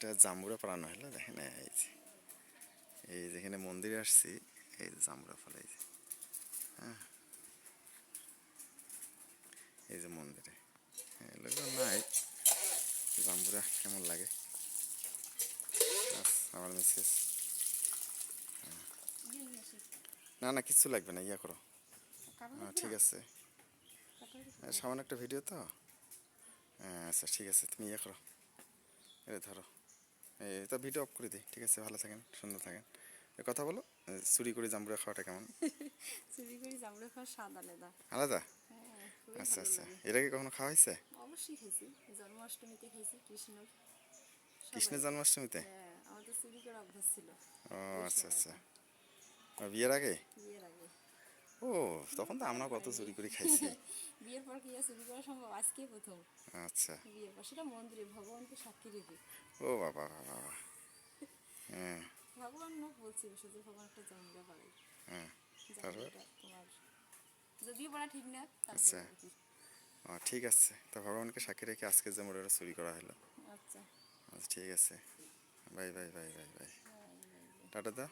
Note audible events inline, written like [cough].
একটা জাম্বুরা পড়ানো হলো দেখেন এই যে এই যেখানে মন্দিরে আসছি এই যে জাম্বুরা ফল এই যে হ্যাঁ এই যে মন্দিরে হ্যাঁ নাই জাম্বুরা কেমন লাগে? আমার মিসেস না না কিচ্ছু লাগবে না ইয়া করো হ্যাঁ, ঠিক আছে। হ্যাঁ, সামান্য একটা ভিডিও তো? হ্যাঁ আচ্ছা ঠিক আছে তুমি ইয়ে করো এটা ধরো। তো ভিডিও অফ করে দিই ঠিক আছে? ভালো থাকেন সুন্দর থাকেন। কথা বলো চুরি করে জাম্বুরা খাওয়াটা কেমন? [laughs] চুরি করে জামরুল খাওয়ার স্বাদ আলাদা। আলাদা? হ্যাঁ আচ্ছা আচ্ছা। এর আগে কখনো খাওয়া হয়েছে? অবশ্যই খাইছি। জন্মাষ্টমীতে খাইছি কৃষ্ণর কৃষ্ণের জন্মাষ্টমীতে? হ্যাঁ আমার চুরি করার অভ্যাস ছিল। ও আচ্ছা আচ্ছা। বিয়ের আগে? বিয়ের আগে। ও তখন তো আমরা কত চুরি করে খাইছি। [laughs] বিয়ের পর কি চুরি করা সম্ভব? আজকেই প্রথম। আচ্ছা। বিয়ের পর সেটা মন্দিরে ভগবানকে সাক্ষী রেখে ও বাবা বাবা হ্যাঁ। ভগবান না বলছি শুধু ভগবান একটা জন্মটা পারে হ্যাঁ তোমার যদিও পড়া ঠিক না আচ্ছা। ঠিক আছে। তো ভগবানকে সাক্ষী রেখে আজকে যে মোড়ে চুরি করা হলো। আচ্ছা। আচ্ছা ঠিক আছে। Bye bye. Bye bye bye. Tata দা।